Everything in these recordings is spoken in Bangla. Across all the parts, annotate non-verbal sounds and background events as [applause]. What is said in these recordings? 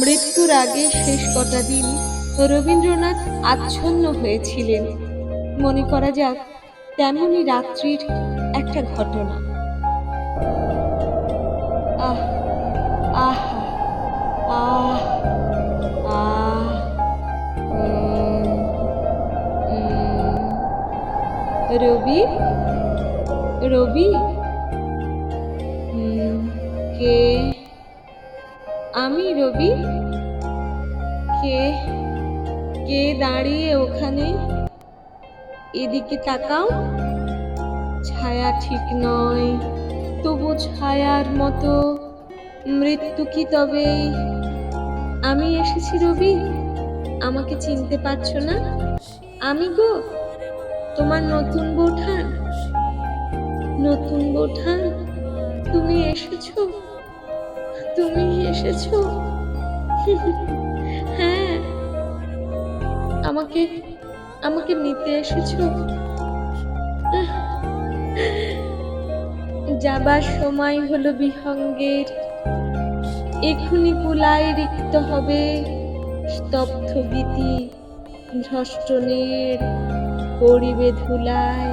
মৃত্যুর আগে শেষ কটা দিন রবীন্দ্রনাথ আচ্ছন্ন হয়েছিলেন। মনে করা যাক তেমনই রাত্রির একটা ঘটনা। রবি? রবি? আমি, রবি। কে কে দাঁড়িয়ে ওখানে? এদিকে তাকাও। ছায়া ঠিক নয়, তবু ছায়ার মতো। মৃত্যু কি তবে? আমি এসেছি, রবি। আমাকে চিনতে পারছ না? আমি গো, তোমার নতুন বৌঠান। নতুন বৌঠান, তুমি এসেছ? তুমি এসেছ? হ্যাঁ। আমাকে আমাকে নিতে এসেছ? যাবার সময় হলো বিহঙ্গের। এখুনি কুলাই রিক্ত হবে স্তব্ধ গীতি ভ্রষ্টনের পড়িবে ধুলায়।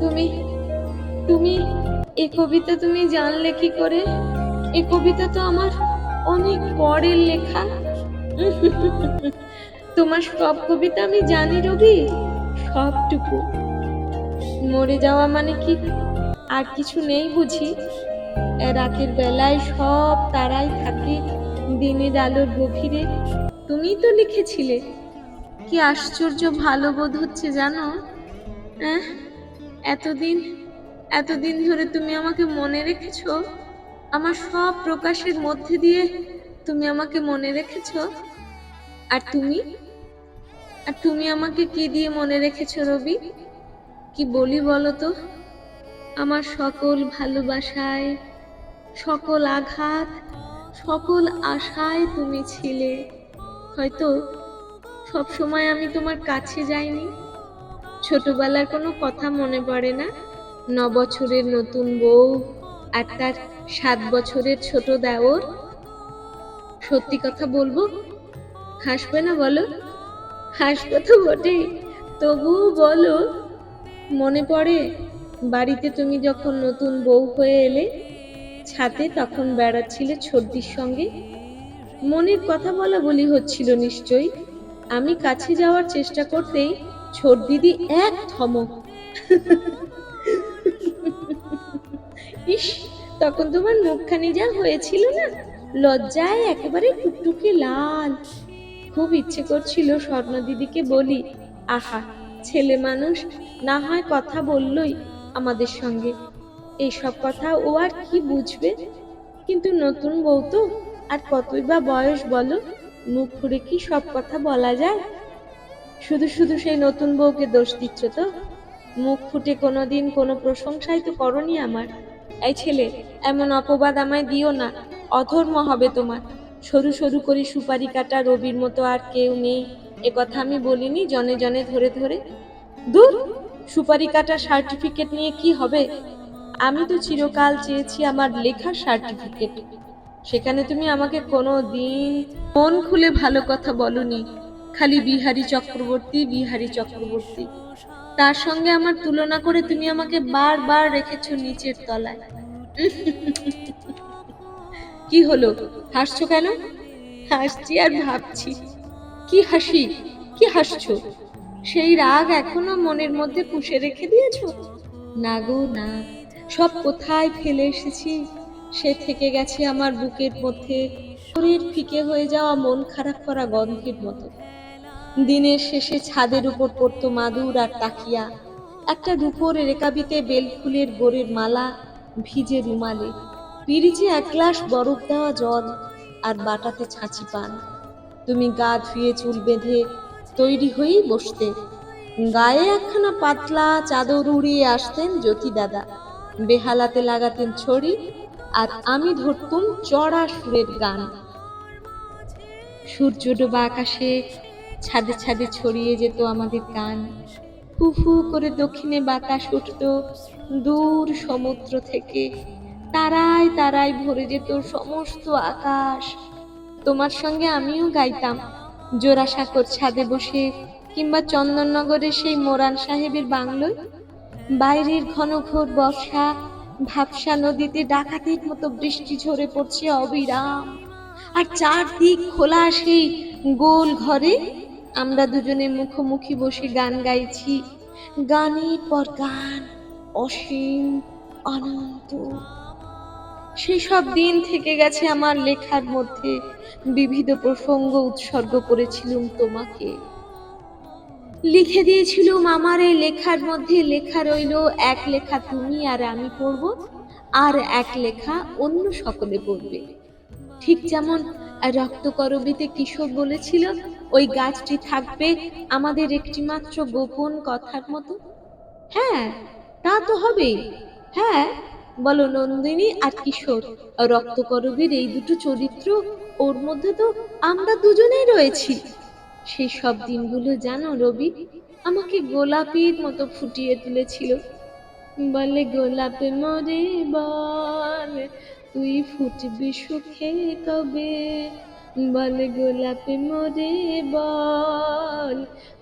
তুমি তুমি, এ কবিতা তুমি জানলে কি করে? এ কবিতা তো আমার অনেক পরের লেখা। তোমার সব কবিতা আমি জানি রবি, সবটুকু। মরে যাওয়া মানে কি? আর কিছু নেই বুঝি। রাতের বেলায় সব তারাই থাকে দিনের আলোর গভীরে। তুমিই তো লিখেছিলে। কি আশ্চর্য ভালো বোধ হচ্ছে জানো? এতদিন এতদিন ধরে তুমি আমাকে মনে রেখেছো। আমার সব প্রকাশের মধ্যে দিয়ে তুমি আমাকে মনে রেখেছ? আর তুমি? আর তুমি আমাকে কি দিয়ে মনে রেখেছ রবি? কি বলি বলো তো? আমার সকল ভালোবাসায়, সকল আঘাত, সকল আশায় তুমি ছিলে। হয়তো সব সময় আমি তোমার কাছে যাইনি। ছোটবেলার কোনো কথা মনে পড়ে না? ন বছরের নতুন বউ আর তার সাত বছরের ছোট দেওর। সত্যি কথা বলব? হাসবে না বলো? হাসবে তো বটে। তবুও বলো, মনে পড়ে বাড়িতে তুমি যখন নতুন বউ হয়ে এলে ছাতে তখন বেড়াচ্ছিলে ছর্দির সঙ্গে? মনের কথা বলা বলি হচ্ছিল নিশ্চয়ই। আমি কাছে যাওয়ার চেষ্টা করতেই ছোট দিদি এক থমক [laughs] ইস! তখন তোমার মুখখানি যা হয়েছিল না, লজ্জায় একেবারে টুকটুকে লাল। খুব ইচ্ছে করছিল স্বর্ণ দিদিকে বলি, আহা, ছেলে মানুষ, না হয় কথা বললই আমাদের সঙ্গে। এইসব কথা ও আর কি বুঝবে? কিন্তু নতুন বউ তো, আর কতই বা বয়স বলো, মুখ খুঁড়ে কি সব কথা বলা যায়? শুধু শুধু সেই নতুন বউকে দোষ দিচ্ছ তো? মুখ ফুটে কোনোদিন কোনো প্রশংসাই তো করনি আমার। এই ছেলে, এমন অপবাদ আমায় দিও না, অধর্ম হবে তোমার। সরু সরু করে সুপারি কাটা রবির মতো আর কেউ নেই। এ কথা আমি বলিনি জনে জনে ধরে ধরে। দূর সুপারি কাটা সার্টিফিকেট নিয়ে কি হবে? আমি তো চিরকাল চেয়েছি আমার লেখার সার্টিফিকেট। সেখানে তুমি আমাকে কোনো দিন মন খুলে ভালো কথা বলনি। খালি বিহারী চক্রবর্তী বিহারী চক্রবর্তী। তার সঙ্গে আমার তুলনা করে তুমি আমাকে বারবার রেখেছো নিচের তলায়। কি হলো? হাসছো কেন? হাসছি আর ভাবছি। কি হাসি? কি হাসছো? সেই রাগ এখনও মনের মধ্যে পুষে রেখে দিয়েছ? না গো, না। সব কোথায় ফেলে এসেছি? সে থেকে গেছে আমার বুকের মধ্যে। শরীর ফিকে হয়ে যাওয়া মন খারাপ করা গন্ধের মতো। দিনের শেষে ছাদের উপর পড়তো মাদুর আর তাকিয়া, একটা রূপোর রেকাবিতে বেল ফুলের গোড়ের মালা ভিজে রুমালে, পিরিচে এক গ্লাস বরফ দেওয়া জল আর বাটাতে ছাঁচি পান। তুমি গা ধুয়ে চুল বেঁধে তৈরি হয়েই বসতে। গায়ে একখানা পাতলা চাদর উড়িয়ে আসতেন জ্যোতি দাদা। বেহালাতে লাগাতেন ছড়ি আর আমি ধরতুম চড়া সুরের গান। সূর্য ডোবা আকাশে ছাদে ছাদে ছড়িয়ে যেত আমাদের গান ফু ফু করে দক্ষিণে বাতাস উঠত, দূর সমুদ্র থেকে। তারায় তারায় ভরে যেত সমস্ত আকাশ। তোমার সঙ্গে আমিও গাইতাম, জোড়াসাঁকোর ছাদে বসে, কিংবা চন্দননগরের সেই মোরান সাহেবের বাংলোয়। বাইরের ঘন ঘোর বর্ষা, ভাবসা নদীতে ডাকাতির মতো বৃষ্টি ঝরে পড়ছে অবিরাম। আর চারদিক খোলা সেই গোল ঘরে আমরা দুজনে মুখোমুখি বসে গান গাইছি। গানের পর গান, অসীম অনন্ত সেসব দিন থেকে গেছে আমার লেখার মধ্যে। বিবিধ প্রসঙ্গ উৎসর্গ করেছিলুম তোমাকে। লিখে দিয়েছিলুম আমার এই লেখার মধ্যে। লেখা রইল, এক লেখা তুমি আর আমি পড়ব, আর এক লেখা অন্য সকলে পড়বে। ঠিক যেমন রক্তকরবীতে কিশোর বলেছিল ওই গাছটি থাকবে আমাদের একটিমাত্র গোপন কথার মতো? হ্যাঁ তা তো হবেই। হ্যাঁ বলো নন্দিনী আর কিশোর, রক্তকরবীর এই দুটো চরিত্র, ওর মধ্যে তো আমরা দুজনেই রয়েছি। সেই সব দিনগুলো জানো রবি, আমাকে গোলাপির মতো ফুটিয়ে তুলেছিল। বলে গোলাপে মরে বল, তুই ফুটবি সুখে কবে? বলে গোলাপে মরে বল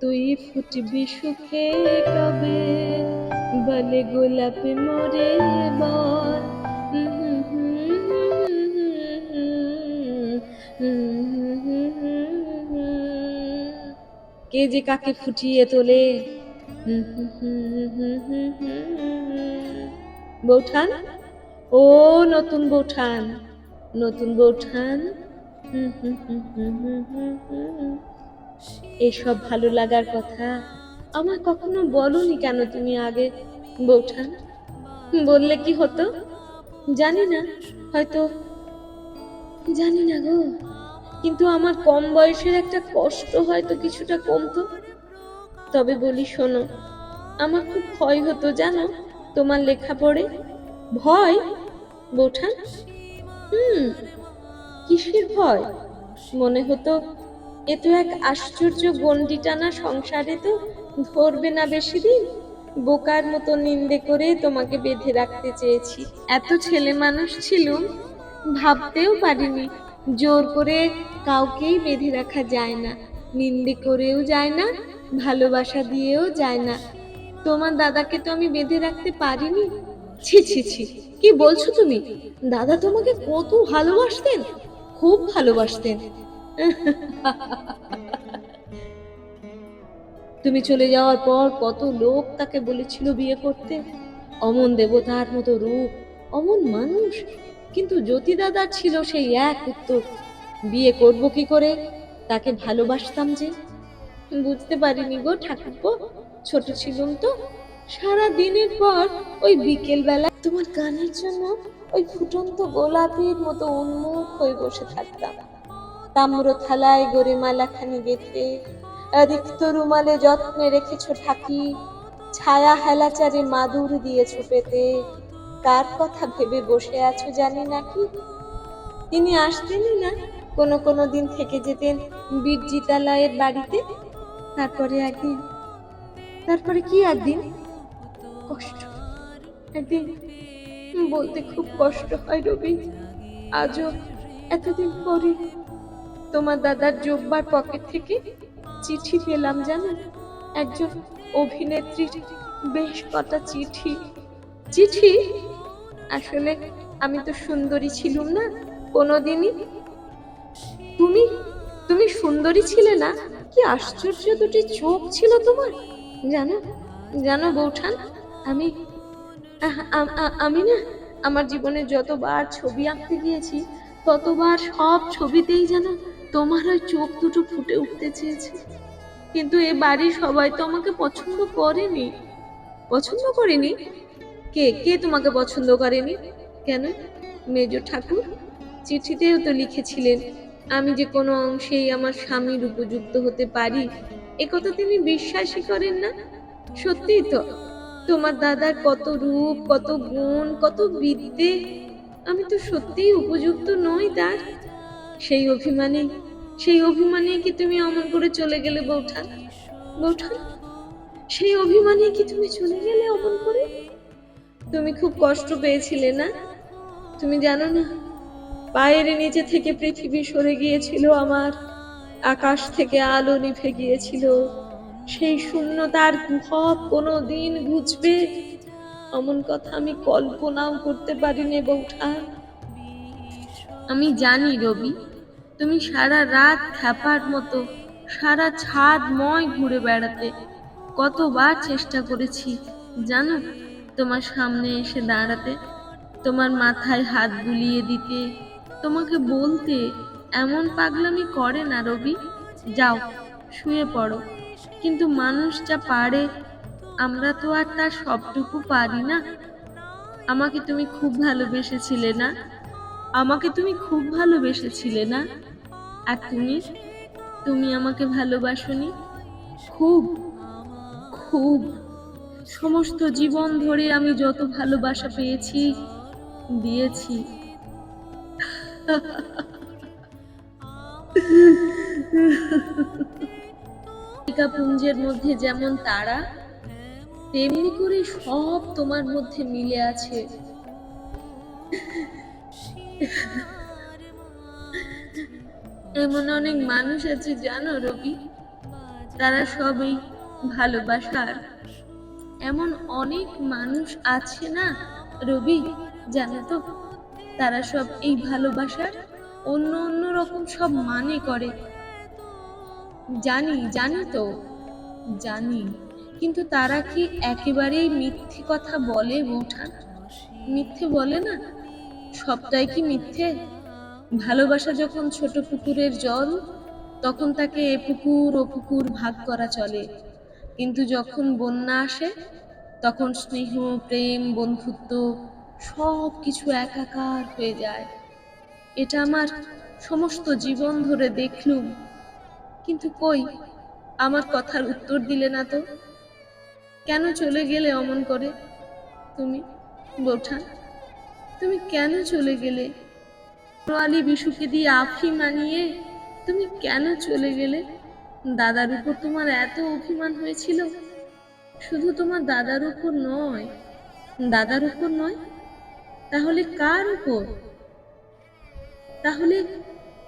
তুই ফুটবি সুখে কবে বলে গোলাপে মরে বল কে যে কাকে ফুটিয়ে তোলে বৌঠান ও নতুন বৌঠান নতুন বৌঠান এসব ভালো লাগার কথা আমার কখনো বলনি কেন তুমি আগে, বৌঠান? বললে কি হতো? জানি না, হয়তো, জানি না গো। কিন্তু আমার কম বয়সের একটা কষ্ট হয়তো কিছুটা কমতো। তবে বলি শোনো, আমার খুব ভয় হতো জানো তোমার লেখা পড়ে ভয়? বৌঠান? হুম কিসের ভয়? মনে হতো, এ তো এক আশ্চর্য গন্ডি টানা সংসারে তো ধরবে না বেশি দিন বোকার মতো নিন্দে করে তোমাকে বেঁধে রাখতে চেয়েছি। এত ছেলে মানুষ ছিলুম, ভাবতেও পারিনি। জোর করে কাউকেই বেঁধে রাখা যায় না, নিন্দে করেও যায় না, ভালোবাসা দিয়েও যায় না। তোমার দাদাকে তো আমি বেঁধে রাখতে পারিনি। ছি ছি ছি, কি বলছো তুমি? দাদা তোমাকে কত ভালোবাসতেন। খুব ভালোবাসতেন। তুমি চলে যাওয়ার পর কত লোক তাকে বলেছিল বিয়ে করতে। অমন দেবতার মতো রূপ, অমন মানুষ। কিন্তু জ্যোতি দাদার ছিল সেই এক উত্তর, বিয়ে করব কি করে? তাকে ভালোবাসতাম যে। বুঝতে পারিনি গো ঠাকুরপো, ছোট ছিলুম তো। সারা দিনের পর ওই বিকেল বেলা তোমার গানের জন্য ওই ফুটন্ত গোলাপের মতো উন্মুখ হয়ে বসে থাকতাম। তাম্র থালায় গড়ে মালাখানি গেথে রিক্ত রুমালে যত্নে রেখেছ ঠাকি ছায়া হেলাচারে মাদুর দিয়েছ পেতে। কার কথা ভেবে বসে আছো জানি নাকি তিনি আসতেনই না, কোনো কোনো দিন থেকে যেতেন বীরজিতালয়ের বাড়িতে। তারপরে একদিন, তারপরে কি একদিন? কষ্ট। একদিন বলতে খুব কষ্ট হয় রবি। আজও এতদিন পরে তোমার দাদার জোব্বার পকেট থেকে চিঠি পেলাম জানো? একজন অভিনেত্রীর বেশ কটা চিঠি। চিঠি? আসলে আমি তো সুন্দরী ছিলুম না কোনোদিনই। তুমি? তুমি সুন্দরী ছিলে না? কি আশ্চর্য দুটি চোখ ছিল তোমার। জানো? জানো বৌঠান, আমি আমি না আমার জীবনে যতবার ছবি আঁকতে গিয়েছি, ততবার সব ছবিতেই যেন তোমার ওই চোখ দুটো ফুটে উঠতে চেয়েছে। কিন্তু এ বাড়ির সবাই তো আমাকে পছন্দ করেনি। পছন্দ করেনি? কে কে তোমাকে পছন্দ করেনি? কেন? মেজ ঠাকুর, চিঠিতেও তো লিখেছিলেন, আমি যে কোনো অংশেই আমার স্বামীর উপযুক্ত হতে পারি, এ কথা তিনি বিশ্বাসই করেন না। সত্যিই তো। তোমার দাদার কত রূপ, কত গুণ, কত বিদ্যে। আমি তো সত্যিই উপযুক্ত নই তার। সেই অভিমানে সেই অভিমানে কি তুমি অমন করে চলে গেলে বৌঠান? বৌঠান, সেই অভিমানে কি তুমি চলে গেলে অমন করে? তুমি খুব কষ্ট পেয়েছিলে না? তুমি জানো না, পায়ের নিচে থেকে পৃথিবী সরে গিয়েছিল আমার, আকাশ থেকে আলো নিভে গিয়েছিল। সেই শূন্যতার কুহব কোনো দিন বুঝবে? অমন কথা আমি কল্পনাও করতে পারিনি বৌঠান আমি জানি, রবি, তুমি সারা রাত খ্যাপার মতো, সারা ছাদময় ঘুরে বেড়াতে কতবার চেষ্টা করেছি, জানো? তোমার সামনে এসে দাঁড়াতে, তোমার মাথায় হাত বুলিয়ে দিতে, তোমাকে বলতে এমন পাগলামি করে না, রবি। যাও, শুয়ে পড়ো। কিন্তু মানুষ যা পারে, আমরা তো আর তার সবটুকু পারি না। আমাকে তুমি খুব ভালোবেসেছিলে না? আমাকে তুমি খুব ভালোবেসেছিলে না? আর তুমি? তুমি আমাকে ভালোবাসনি? খুব খুব। সমস্ত জীবন ধরে আমি যত ভালোবাসা পেয়েছি, দিয়েছি। [laughs] পুঞ্জের মধ্যে যেমন তারা, তেমনি করে সব তোমার মধ্যে মিলে আছে। এমন অনেক মানুষ আছে, জানো রবি? তারা সবই ভালোবাসার। এমন অনেক মানুষ আছে না রবি, জানো তো? তারা সব এই ভালোবাসার অন্য অন্য রকম সব মানে করে। জানি জানি তো, জানি। কিন্তু তারা কি একেবারেই মিথ্যে কথা বলে বৌঠান মিথ্যে বলে না? সবটাই কি মিথ্যে? ভালোবাসা যখন ছোট পুকুরের জল, তখন তাকে এ পুকুর, ও পুকুর ভাগ করা চলে। কিন্তু যখন বন্যা আসে, তখন স্নেহ, প্রেম, বন্ধুত্ব সব কিছু একাকার হয়ে যায়। এটা আমার সমস্ত জীবন ধরে দেখলুম। কিন্তু কই? আমার কথার উত্তর দিলে না তো? কেন চলে গেলে অমন করে? তুমি, বৌঠান, তুমি কেন চলে গেলে? আলী বিশুকে দিয়ে আফি মানিয়ে তুমি কেন চলে গেলে? দাদার উপর তোমার এত অভিমান হয়েছিল? শুধু তোমার দাদার উপর নয়, দাদার উপর নয়, তাহলে কার উপর? তাহলে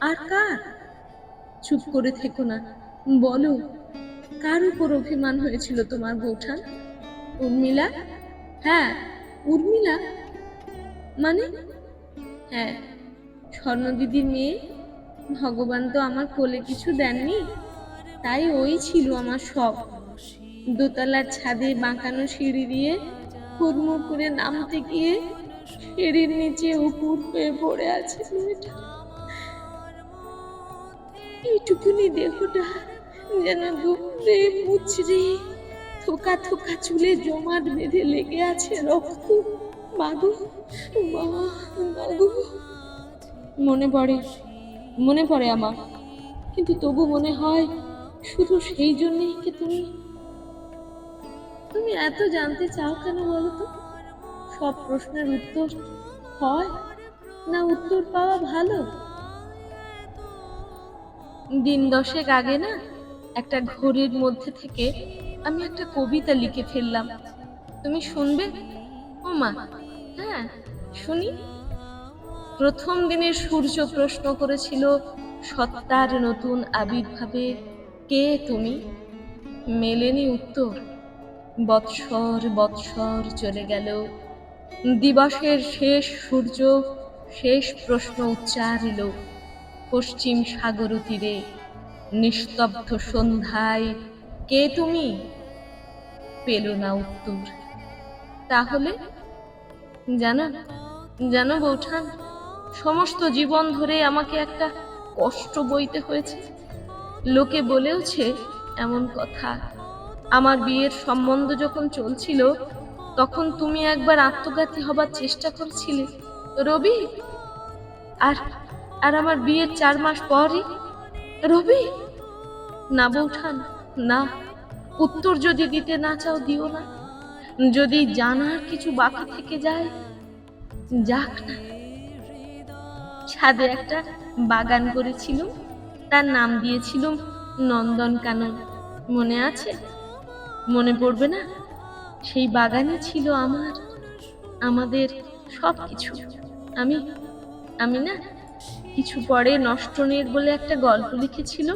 আর কার? চুপ করে থেকো না। বলো, কার উপর অভিমান হয়েছিল তোমার বৌঠান? উর্মিলা? হ্যাঁ উর্মিলা। মানে? হ্যাঁ স্বর্ণ দিদির মেয়ে? ভগবান তো আমার কোলে কিছু দেননি। তাই ওই ছিল আমার সব দোতলার ছাদে বাঁকানো সিঁড়ি দিয়ে হুড়মুড় করে নামতে গিয়ে সিঁড়ির নিচে উপুর হয়ে পড়ে আছে মেয়েটা। এইটুকুনি দেহটা যেন দুপুরে মুচড়ে থোকা থোকা চুলে জমাট বেঁধে লেগে আছে রক্ত। মাগো, মা, মাগো। মনে পড়ে মনে পড়ে আমার। কিন্তু তবু মনে হয়, শুধু সেই জন্যই কি তুমি? তুমি এত জানতে চাও কেন বলো তো? সব প্রশ্নের উত্তর হয় না উত্তর পাওয়া ভালো? দিন দশেক আগে না, একটা ঘড়ির মধ্যে থেকে আমি একটা কবিতা লিখে ফেললাম। তুমি শুনবে? ও মা হ্যাঁ শুনি। প্রথম দিনের সূর্য প্রশ্ন করেছিল, সত্তার নতুন আবির্ভাবে কে তুমি? মেলেনি উত্তর, বৎসর বৎসর চলে গেল। দিবসের শেষ সূর্য, শেষ প্রশ্ন উচ্চারিল। পশ্চিম সাগর তীরে, নিস্তব্ধ সন্ধ্যায় কে তুমি? পেল না উত্তর। তাহলে? জানো জানো বৌঠান, সমস্ত জীবন ধরে আমাকে একটা কষ্ট বইতে হয়েছে। লোকে বলেওছে এমন কথা, আমার বিয়ের সম্বন্ধ যখন চলছিল, তখন তুমি একবার আত্মঘাতী হবার চেষ্টা করছিলে। রবি? আর আর আমার বিয়ের চার মাস পরই? রবি? না বৌঠান, না। উত্তর যদি দিতে না চাও দিও না। যদি জানার কিছু বাকি থেকে যায়, যাক না। ছাদে একটা বাগান করেছিল তার নাম দিয়েছিলাম নন্দনকানন মনে আছে? মনে পড়বে না? সেই বাগানে ছিল আমার, আমাদের সব কিছু আমি আমি না কিছু পরে নষ্টনের বলে একটা গল্প লিখেছিল।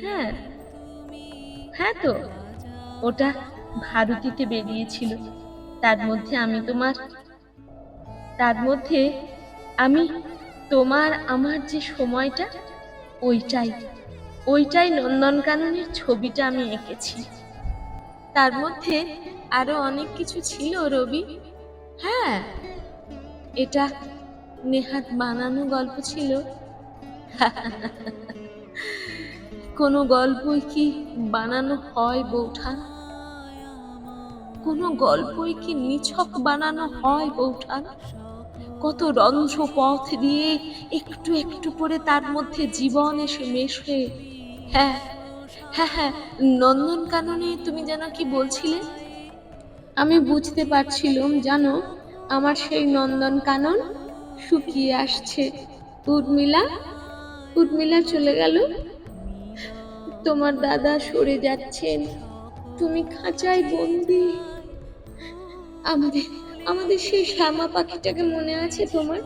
হ্যাঁ। হ্যাঁ তো। ওটা ভারতীতে বেরিয়েছিল। তার মধ্যে আমি তোমার, তার মধ্যে আমি তোমার, আমার যে সময়টা, ওইটাই। ওইটাই নন্দনকাননের ছবিটা আমি এঁকেছি। তার মধ্যে আরও অনেক কিছু ছিল রবি। হ্যাঁ। এটা নেহাত বানানো গল্প ছিল? কোনো গল্পই কি বানানো হয় বৌঠান কোনো গল্পই কি নিছক বানানো হয় বৌঠান কত রন্ধ্র পথ দিয়ে একটু একটু করে তার মধ্যে জীবন এসে মেশে হ্যাঁ হ্যাঁ হ্যাঁ নন্দনকাননে তুমি যেন কি বলছিলে? আমি বুঝতে পারছিলাম, জানো, আমার সেই নন্দনকানন শুকিয়ে আসছে। উর্মিলা উর্মিলা চলে গেল। তোমার দাদা সরে যাচ্ছেন। তুমি খাঁচায় বন্দি। আমাদের আমাদের সেই শ্যামা পাখিটাকে মনে আছে তোমার?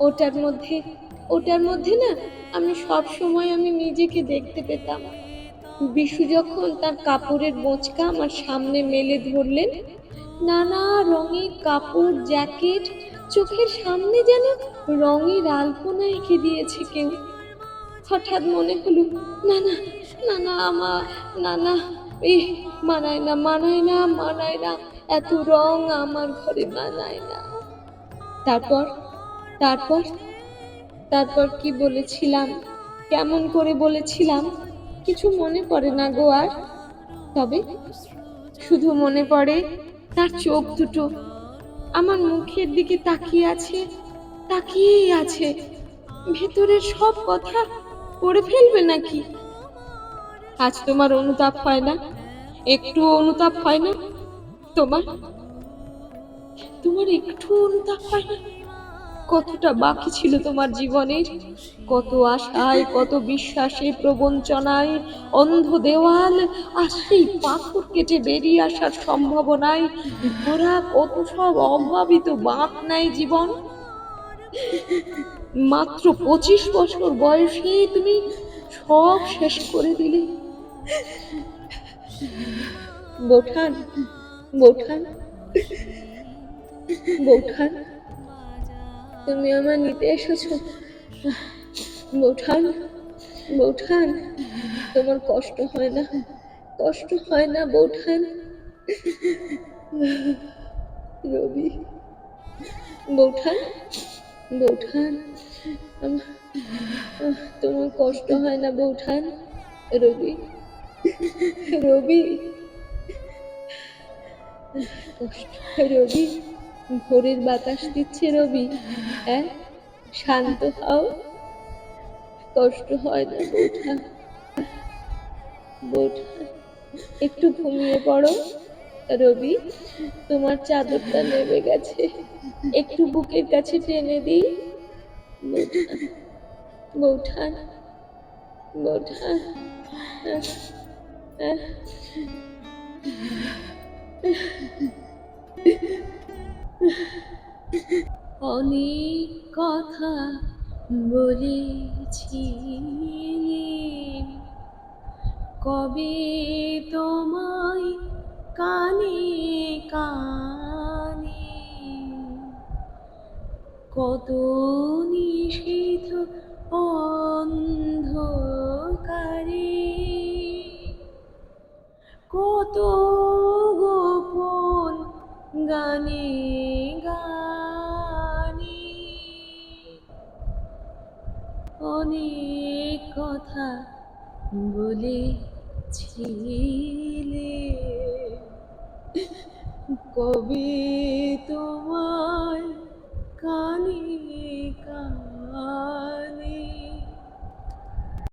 ওটার মধ্যে ওটার মধ্যে না আমি সব সময় আমি নিজেকে দেখতে পেতাম। বিশু যখন তার কাপড়ের বোঁচকা আমার সামনে মেলে ধরলেন, নানা রঙের কাপড়, জ্যাকেট চোখের সামনে যেন রঙের আলপনা এঁকে দিয়েছে কেউ। হঠাৎ মনে হলো, না না না না আমার না না এই মানায় না মানায় না মানায় না, এত রং আমার ঘরে মানায় না। তারপর তারপর তারপর কি বলেছিলাম, কেমন করে বলেছিলাম, কিছু মনে পড়ে না গো আর। তবে, শুধু মনে পড়ে তার চোখ দুটো আমার মুখের দিকে তাকিয়ে আছে, তাকিয়েই আছে। ভেতরের সব কথা পড়ে ফেলবে নাকি? আজ তোমার অনুতাপ হয় না? একটু অনুতাপ হয় না তোমার? তোমার একটু অনুতাপ হয় না? কতটা বাকি ছিল তোমার জীবনের? কত আশায়, কত বিশ্বাসে প্রবঞ্চনায়, অন্ধ দেওয়াল আর সেই পাথর কেটে বেরিয়ে আসার সম্ভাবনায় ভরা কত সব অভাবিত বাঁক নাই জীবন? মাত্র পঁচিশ বছর বয়সে তুমি সব শেষ করে দিলে। বৌঠান বৌঠান বৌঠান। তুমি আমার নিতে এসেছ। বৌঠান বৌঠান, তোমার কষ্ট হয় না, কষ্ট হয় না বৌঠান। রবি, বৌঠান বৌঠান তোমার কষ্ট হয় না বৌঠান। রবি রবি, কষ্ট রবি। ভোরের বাতাস দিচ্ছে রবি। হ্যাঁ শান্ত হও। কষ্ট হয় না বৌঠা বৌঠা একটু ঘুমিয়ে পড়ো। রবি, তোমার চাদরটা নেমে গেছে। একটু বুকের কাছে টেনে দিই। বৌঠান বৌঠান বৌঠান। অনেক কথা বলেছি কবে তোমায় কানে কানে? কত নিষিদ্ধ অন্ধকারে? কত গোপন গানে কথা বলেছিলে। কবে তোমার কানে কানে